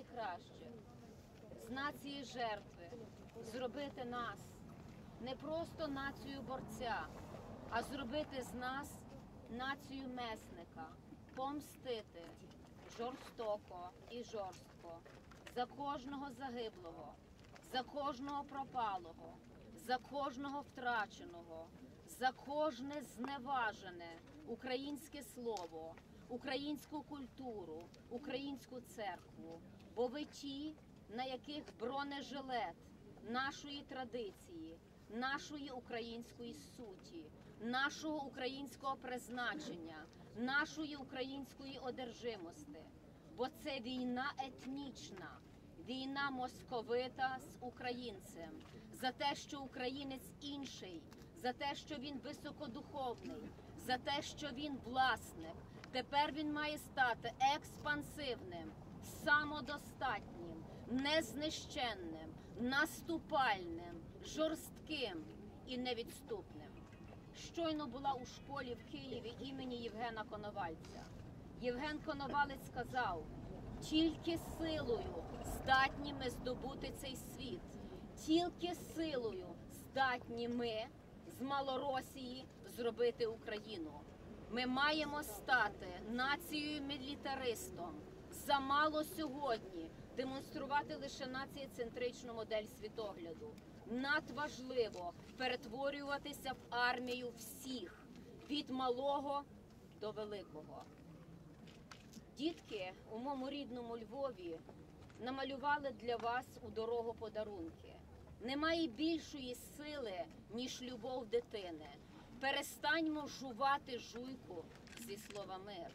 найкраще з нації жертви зробити нас не просто націю борця, а зробити з нас націю месника, помстити жорстоко і жорстко за кожного загиблого, за кожного пропалого, за кожного втраченого, за кожне зневажене українське слово, українську культуру, українську церкву. Бо ви ті, на яких бронежилет нашої традиції, нашої української суті, нашого українського призначення, нашої української одержимості. Бо це війна етнічна, війна московита з українцем, за те, що українець інший, за те, що він високодуховний, за те, що він власник. Тепер він має стати експансивним, самодостатнім, незнищенним, наступальним, жорстким і невідступним. Щойно була у школі в Києві імені Євгена Коновальця. Євген Коновалець сказав: тільки силою здатні ми здобути цей світ, тільки силою здатні ми з Малоросії зробити Україну. Ми маємо стати нацією мілітаристом. Замало сьогодні демонструвати лише націєцентричну модель світогляду. Надважливо перетворюватися в армію всіх від малого до великого. Дітки у моєму рідному Львові намалювали для вас у дорогу подарунки. Немає більшої сили, ніж любов дитини. Перестаньмо жувати жуйку зі слова мир.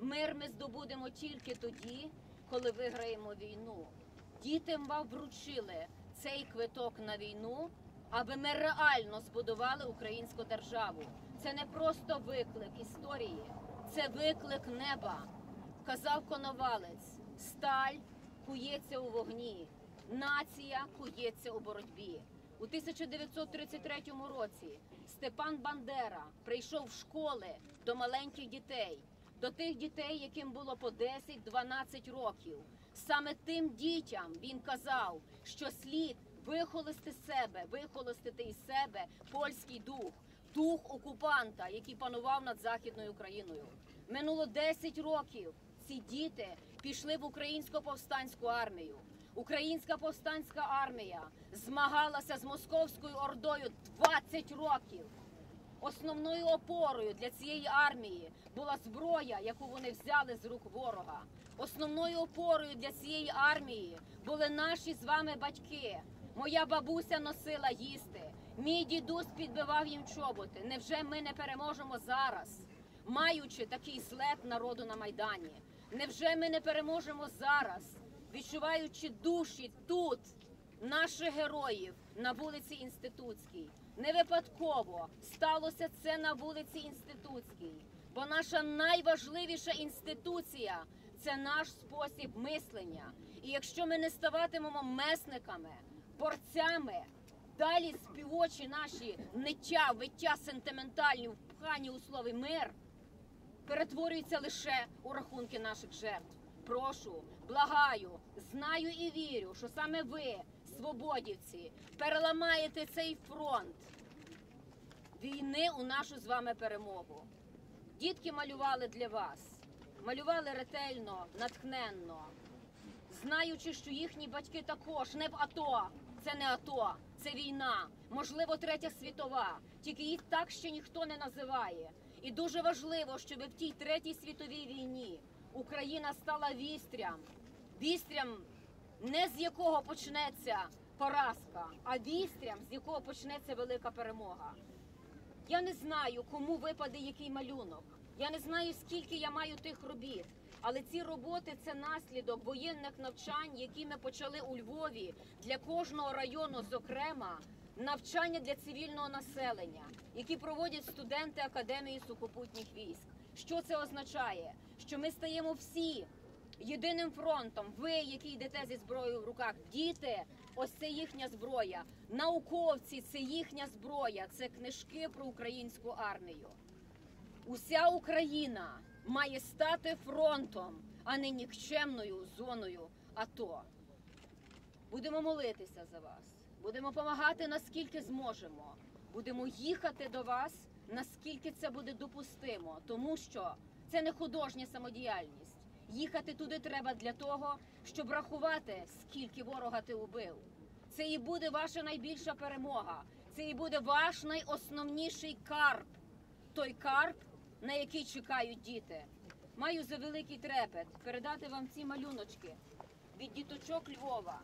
Мир ми здобудемо тільки тоді, коли виграємо війну. Дітям вам вручили цей квиток на війну, аби ми реально збудували українську державу. Це не просто виклик історії, це виклик неба. Казав Коновалець, сталь кується у вогні, нація кується у боротьбі. У 1933 році Степан Бандера прийшов в школи до маленьких дітей, до тих дітей, яким було по 10-12 років. Саме тим дітям він казав, що слід вихолости себе, вихолостити із себе польський дух, дух окупанта, який панував над Західною Україною. Минуло 10 років. Ці діти пішли в українську повстанську армію. Українська повстанська армія змагалася з московською ордою 20 років. Основною опорою для цієї армії була зброя, яку вони взяли з рук ворога. Основною опорою для цієї армії були наші з вами батьки. Моя бабуся носила їсти. Мій дідусь підбивав їм чоботи. Невже ми не переможемо зараз, маючи такий злет народу на майдані? Невже ми не переможемо зараз, відчуваючи душі тут, наших героїв на вулиці Інститутській? Не випадково сталося це на вулиці Інститутській, бо наша найважливіша інституція це наш спосіб мислення. І якщо ми не ставатимемо месниками, борцями, далі співочі наші ниття, виття сентиментальні, впхані у слові мир, перетворюються лише у рахунки наших жертв. Прошу, благаю, знаю і вірю, що саме ви, свободівці, переламаєте цей фронт війни у нашу з вами перемогу. Дітки малювали для вас, малювали ретельно, натхненно, знаючи, що їхні батьки також не в АТО. Це не АТО, це війна, можливо, третя світова. Тільки їх так ще ніхто не називає. І дуже важливо, щоб в тій третій світовій війні Україна стала вістрям, вістрям, не з якого почнеться поразка, а вістрям, з якого почнеться велика перемога. Я не знаю, кому випаде який малюнок. Я не знаю, скільки я маю тих робіт. Але ці роботи це наслідок воєнних навчань, які ми почали у Львові для кожного району, зокрема, навчання для цивільного населення, які проводять студенти Академії сухопутніх військ. Що це означає? Що ми стаємо всі єдиним фронтом. Ви, які йдете зі зброєю в руках, діти, ось це їхня зброя. Науковці, це їхня зброя, це книжки про українську армію. Уся Україна має стати фронтом, а не нікчемною зоною АТО. Будемо молитися за вас, будемо допомагати наскільки зможемо. Будемо їхати до вас, наскільки це буде допустимо, тому що це не художня самодіяльність. Їхати туди треба для того, щоб рахувати, скільки ворога ти убив. Це і буде ваша найбільша перемога. Це і буде ваш найосновніший карп. Той карп, на який чекають діти. Маю за великий трепет передати вам ці малюночки від діточок Львова,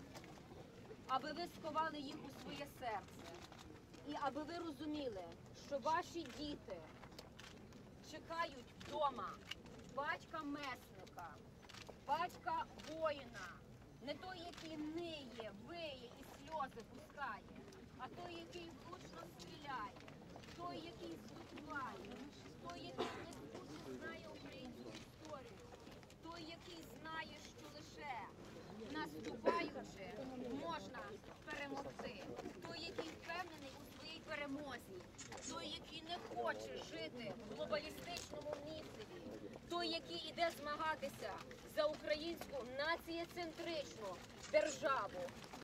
аби ви сховали їх у своє серце. І аби ви розуміли, що ваші діти чекають вдома батька месника, батька воїна, не той, який ниє, виє і сльози пускає, а той, який влучно стріляє, той, який здобуває, той, який нескучно знає українську історію, той, який знає, що лише наступаючи можна перемогти, той, який впевнений у своїй перемозі, той, який не хоче жити в глобалістичному місцеві, той, який іде змагатися за українську націєцентричну державу,